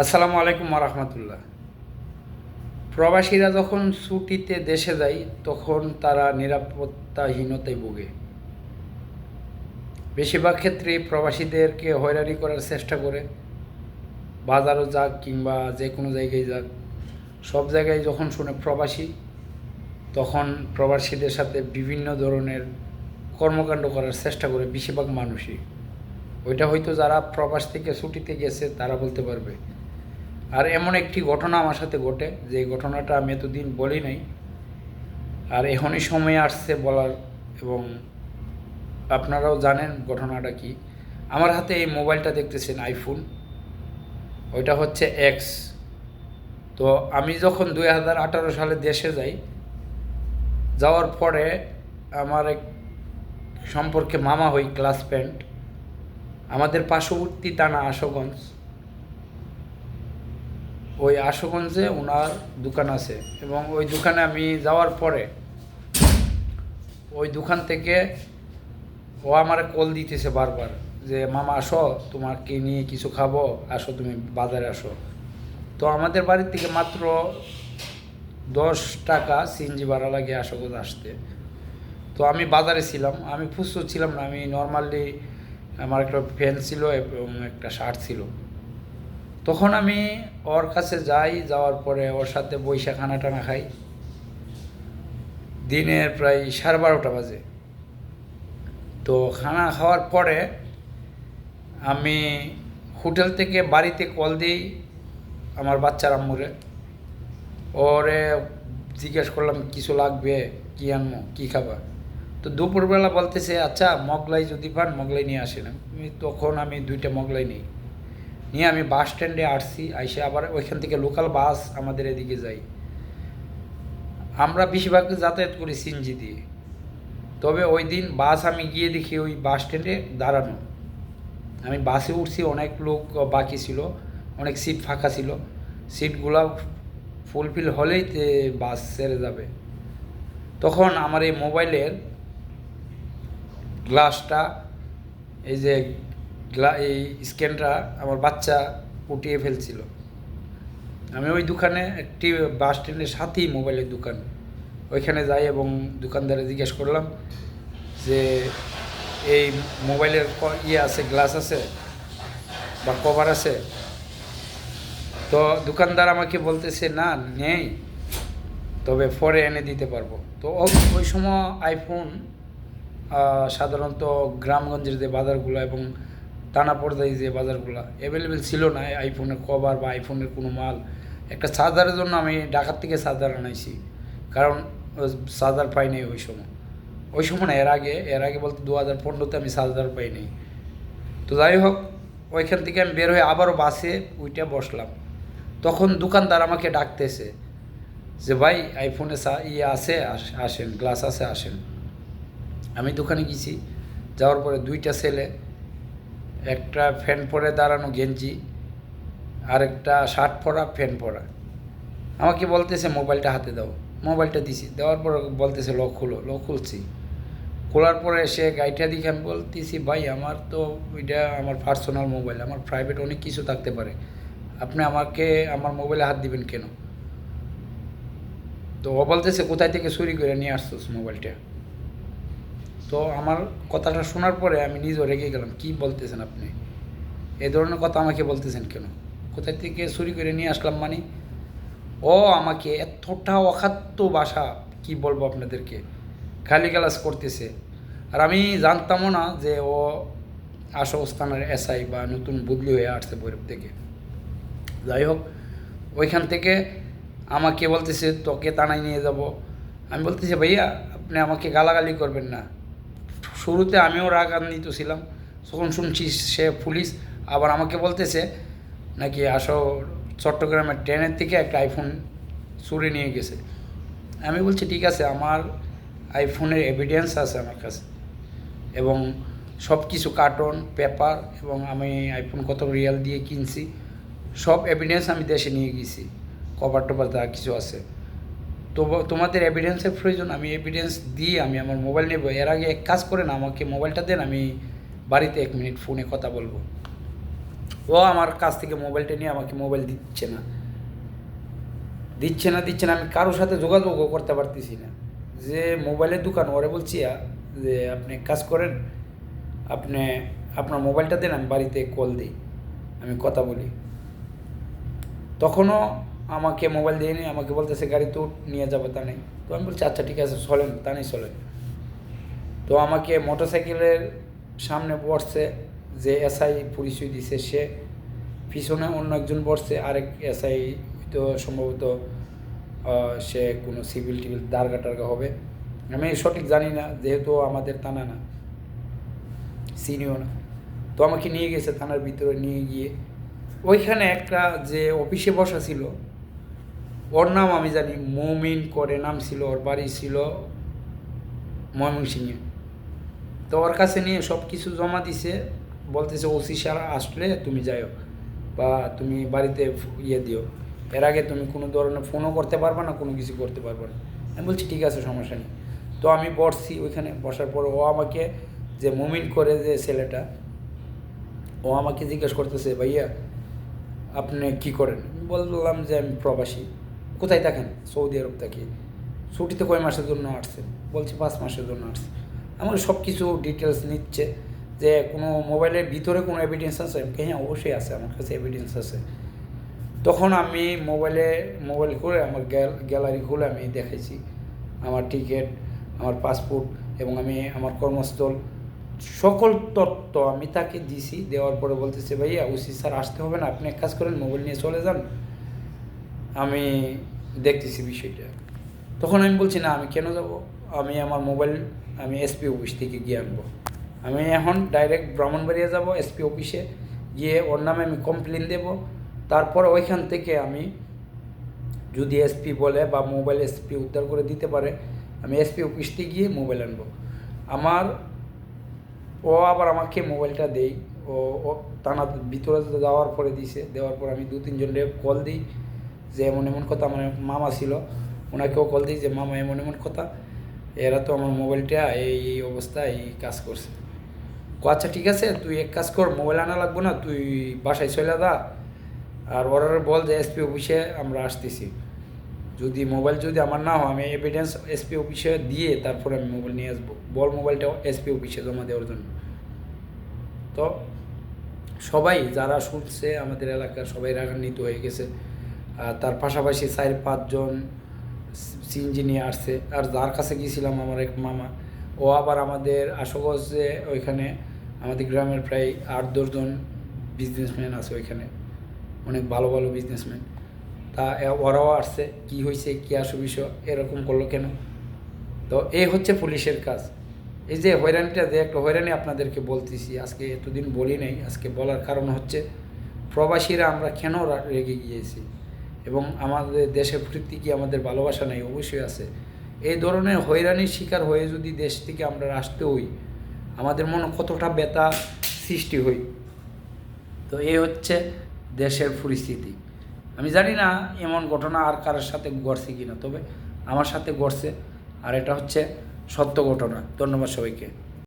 আসসালামু আলাইকুম রহমতুল্লাহ। প্রবাসীরা যখন ছুটিতে দেশে যায়, তখন তারা নিরাপত্তাহীনতায় ভোগে। বেশিরভাগ ক্ষেত্রেই প্রবাসীদেরকে হয়রানি করার চেষ্টা করে। বাজারও যাক কিংবা যে কোনো জায়গায় যাক, সব জায়গায় যখন শুনে প্রবাসী, তখন প্রবাসীদের সাথে বিভিন্ন ধরনের কর্মকাণ্ড করার চেষ্টা করে বেশিরভাগ মানুষই। ওইটা হয়তো যারা প্রবাস থেকে ছুটিতে গেছে, তারা বলতে পারবে আর এমন একটি ঘটনা আমার সাথে ঘটে, যে ঘটনাটা আমি এতদিন বলি নাই। আর এখনই সময় আসছে বলার, এবং আপনারাও জানেন ঘটনাটা কি। আমার হাতে এই মোবাইলটা দেখতেছেন আইফোন ওইটা হচ্ছে এক্স তো আমি যখন দুই হাজার আঠারো সালে দেশে যাই, যাওয়ার পরে আমার এক সম্পর্কে মামা হই, ক্লাস প্যান্ট। আমাদের পার্শ্ববর্তী টানা আশুগঞ্জ। ওই আশুগঞ্জে ওনার দোকান আছে এবং ওই দোকানে আমি যাওয়ার পরে ওই দোকান থেকে ও আমার কল দিতেছে বারবার যে, মামা, আসো তোমাকে নিয়ে কিছু খাব? আসো, তুমি বাজারে আসো। তো আমাদের বাড়ির থেকে মাত্র দশ টাকা সিএনজি ভাড়া লাগে আশুগঞ্জ আসতে। তো আমি বাজারে ছিলাম, আমি ফুসু ছিলাম না, আমি নর্মালি আমার একটা প্যান্ট ছিল এবং একটা শার্ট ছিল। তখন আমি ওর কাছে যাই, যাওয়ার পরে ওর সাথে বৈশা খানা টানা খাই। দিনের প্রায় সাড়ে বারোটা বাজে। তো খানা খাওয়ার পরে আমি হোটেল থেকে বাড়িতে কল দিই আমার বাচ্চার আম্মুরে। ওরে জিজ্ঞেস করলাম, কিছু লাগবে? কী আনব? কী খাবার তো দুপুরবেলা বলতেছে আচ্ছা মগলাই যদি পান, মগলাই নিয়ে আসেন। তখন আমি দুইটা মগলাই নিই। নিয়ে আমি বাস স্ট্যান্ডে আসছি, আইসে আবার ওইখান থেকে লোকাল বাস আমাদের এদিকে যাই আমরা বেশিরভাগ যাতায়াত করি সিনজি দিয়ে। তবে ওই দিন বাস আমি গিয়ে দেখি ওই বাস স্ট্যান্ডে দাঁড়ানো। আমি বাসে উঠছি, অনেক লোক বাকি ছিল, অনেক সিট ফাঁকা ছিল। সিটগুলা ফুলফিল হলেই তে বাস ছেড়ে যাবে। তখন আমার এই মোবাইলের গ্লাসটা এই যে এই স্ক্যানটা আমার বাচ্চা উঠিয়ে ফেলছিল। আমি ওই দোকানে একটি বাস স্ট্যান্ডের সাথেই মোবাইলের দোকান। ওইখানে যাই এবং দোকানদারে জিজ্ঞেস করলাম যে, এই মোবাইলের ইয়ে আছে, গ্লাস আছে বা কভার আছে? তো দোকানদার আমাকে বলতেছে, না, নেই, তবে পরে এনে দিতে পারব। তো ওই সময় আইফোন সাধারণত গ্রামগঞ্জের যে বাজারগুলো এবং টানা পর্যায়ে যে বাজারগুলো অ্যাভেলেবেল ছিল না আইফোনের কভার বা আইফোনের কোনো মাল, একটা চার্জারের জন্য আমি ঢাকার থেকে চার্জার আনাইছি। কারণ চার্জার পাইনি ওই সময়। ওই সময় না, এর আগে এর আগে বলতে দু হাজার পনেরোতে আমি চার্জার পাইনি তো যাই হোক, ওইখান থেকে আমি বের হয়ে আবারও বাসে উইটা বসলাম। তখন দোকানদার আমাকে ডাকতেছে যে, ভাই আইফোনে ইয়ে আছে, আস- আসেন গ্লাস আছে, আসেন। আমি দোকানে গেছি। যাওয়ার পরে দুইটা ছেলে একটা ফ্যান পরে দাঁড়ানো গেঞ্জি আর একটা শার্ট পরা, ফ্যান পরা। আমাকে বলতেছে, মোবাইলটা হাতে দাও। মোবাইলটা দিছি। দেওয়ার পর বলতেছে, লক খুলো, লক খুলছি। খোলার পরে সে গাড়িটা দিকে আমি বলতেছি, ভাই, আমার তো এটা আমার পার্সোনাল মোবাইল আমার প্রাইভেট অনেক কিছু থাকতে পারে। আপনি আমাকে আমার মোবাইলে হাত দিবেন কেন? তো ও বলতেছে, কোথায় থেকে চুরি করে নিয়ে আসছোস মোবাইলটা? তো আমার কথাটা শোনার পরে আমি নিজেও রেগে গেলাম, কি বলতেছেন আপনি? এ ধরনের কথা আমাকে বলতেছেন কেন? কোথায় থেকে চুরি করে নিয়ে আসলাম মানে? ও আমাকে এতটা অখাদ্য বাসা কি বলব আপনাদেরকে খালি গালাস করতেছে। আর আমি জানতামও না যে ও আশস্থানের এসআই বা নতুন বদলি হয়ে আসছে বৈরব থেকে। যাই হোক, ওইখান থেকে আমাকে বলতেছে, তোকে তানাই নিয়ে যাব। আমি বলতেছি, ভাইয়া, আপনি আমাকে গালাগালি করবেন না। শুরুতে আমিও রাগান্বিত ছিলাম। তখন শুনছি সে পুলিশ আবার আমাকে বলতেছে, নাকি আসো চট্টগ্রামের ট্রেনের থেকে একটা আইফোন চুরি নিয়ে গেছে। আমি বলছি, ঠিক আছে, আমার আইফোনের এভিডেন্স আছে আমার কাছে এবং সব কিছু কার্টন পেপার এবং আমি আইফোন কত রিয়াল দিয়ে কিনছি, সব এভিডেন্স আমি দেশে নিয়ে গেছি। কভার টভার যা কিছু আছে। তোমাদের এভিডেন্সের প্রয়োজন, আমি এভিডেন্স দিয়ে আমি আমার মোবাইল নেব এর আগে এক কাজ করেন, আমাকে মোবাইলটা দেন, আমি বাড়িতে এক মিনিট ফোনে কথা বলব। ও আমার কাছ থেকে মোবাইলটা নিয়ে আমাকে মোবাইল দিচ্ছে না। দিচ্ছে না দিচ্ছে না, আমি কারোর সাথে যোগাযোগও করতে পারতেছি না। যে মোবাইলের দোকান, ওরে বলছি যে আপনি কাজ করেন, আপনি আপনার মোবাইলটা দেন, আমি বাড়িতে কল দিই, আমি কথা বলি। তখনও আমাকে মোবাইল দিয়ে আমাকে বলতেছে, গাড়ি তো নিয়ে যাব তা নেই। তো আমি বলছি আচ্ছা ঠিক আছে, চলেন। তা নেই, চলেন। তো আমাকে মোটর সাইকেলের সামনে বসছে, যে এসআই পরিচয় দিছে সে। পিছনে অন্য একজন বসছে, আরেক এসআই তো সম্ভবত সে কোনো সিভিল টিভিল দারগা টারগা হবে। আমি সঠিক জানি না, যেহেতু আমাদের থানা না সিনিয়র না। তো আমাকে নিয়ে গেছে থানার ভিতরে, নিয়ে গিয়ে। ওইখানে একটা যে অফিসে বসা ছিল ওর নাম আমি জানি মৌমিন করে নাম ছিল, ওর বাড়ি ছিল ময়মনসিংহে। তো ওর কাছে নিয়ে সব কিছু জমা দিছে, বলতেছে, ওসি স্যার আসলে তুমি যাও বা তুমি বাড়িতে ইয়ে দিও। এর আগে তুমি কোনো ধরনের ফোনও করতে পারবে না, কোনো কিছু করতে পারবে না। আমি বলছি, ঠিক আছে, সমস্যা নেই। তো আমি বসছি ওইখানে, বসার পর ও আমাকে যে মুমিন করে যে ছেলেটা, ও আমাকে জিজ্ঞেস করতেছে, ভাইয়া, আপনি কি করেন? বললাম যে, আমি প্রবাসী। কোথায় থাকেন সৌদি আরব থাকি। ছুটিতে কয় মাসের জন্য আসছে? বলছি পাঁচ মাসের জন্য আসছে। আমার সব কিছু ডিটেলস নিচ্ছে যে কোনো মোবাইলের ভিতরে কোনো এভিডেন্স আছে? হ্যাঁ অবশ্যই আছে, আমার কাছে এভিডেন্স আছে। তখন আমি মোবাইলে, মোবাইল করে আমার গ্যালারি খুলে আমি দেখেছি আমার টিকিট আমার পাসপোর্ট এবং আমি আমার কর্মস্থল। সকল তথ্য আমি তাকে দিছি, দেওয়ার পরে বলতেছে, ভাইয়া ওসি স্যার আসতে হবে না। আপনি এক কাজ করেন, মোবাইল নিয়ে চলে যান। আমি দেখতেছি বিষয়টা। তখন আমি বলছি, না, আমি কেন যাব? আমি আমার মোবাইল, আমি এসপি অফিস থেকে গিয়ে আনব। আমি এখন ডাইরেক্ট ব্রাহ্মণবাড়িয়া যাব এসপি অফিসে গিয়ে ওর নামে আমি কমপ্লেন দেব। তারপর ওইখান থেকে আমি যদি এসপি বলে বা মোবাইল এসপি উদ্ধার করে দিতে পারে, আমি এসপি অফিসতে গিয়ে মোবাইল আনব। আমার, ও আবার আমাকে মোবাইলটা দেই ও ও টানা ভিতরে যাওয়ার পরে দিছে। দেওয়ার পর আমি দু তিনজনকে কল দিই। যে এমন এমন কথা আমার মামা ছিল, ওনাকেও কল দিই যে, মামা, এমন এমন কথা, এরা তো আমার মোবাইলটা এই এই অবস্থায় এই কাজ করছে। কো আচ্ছা ঠিক আছে, তুই এক কাজ কর মোবাইল আনা লাগবো না, তুই বাসায় চলে দা আর ওরা বল যে, এসপি অফিসে আমরা আসতেছি। যদি মোবাইল যদি আমার না হয়, আমি এভিডেন্স এসপি অফিসে দিয়ে তারপরে আমি মোবাইল নিয়ে আসব। বল মোবাইলটা এসপি অফিসে জমা দেওয়ার জন্য। তো সবাই যারা শুনছে, আমাদের এলাকার সবাই রাগান্বিত হয়ে গেছে। তার পাশাপাশি চার, পাঁচজন সিএনজি নিয়ে আসছে। আর যার কাছে গিয়েছিলাম আমার এক মামা, ও আবার আমাদের আশুগঞ্জে ওইখানে আমাদের গ্রামের প্রায় আট দশজন বিজনেসম্যান আছে ওইখানে। অনেক ভালো ভালো বিজনেসম্যান তা ওরাও আসছে, কি হয়েছে কী অসুবিধা এরকম করল কেন? তো এই হচ্ছে পুলিশের কাজ। এই যে হয়রানিটা, যে একটা হয়রানি আপনাদেরকে বলতেছি, আজকে এতদিন বলি নাই, আজকে বলার কারণ হচ্ছে, প্রবাসীরা আমরা কেন রেগে গিয়েছি? এবং আমাদের দেশের প্রতি কি আমাদের ভালোবাসা নেই? অবশ্যই আছে। এই ধরনের হয়রানির শিকার হয়ে যদি দেশ থেকে আমরা আসতে হই, আমাদের মনে কতটা ব্যথা সৃষ্টি হই তো এই হচ্ছে দেশের পরিস্থিতি। আমি জানি না এমন ঘটনা আর কারোর সাথে ঘটছে কিনা, তবে আমার সাথে ঘটছে আর এটা হচ্ছে সত্য ঘটনা। ধন্যবাদ সবাইকে।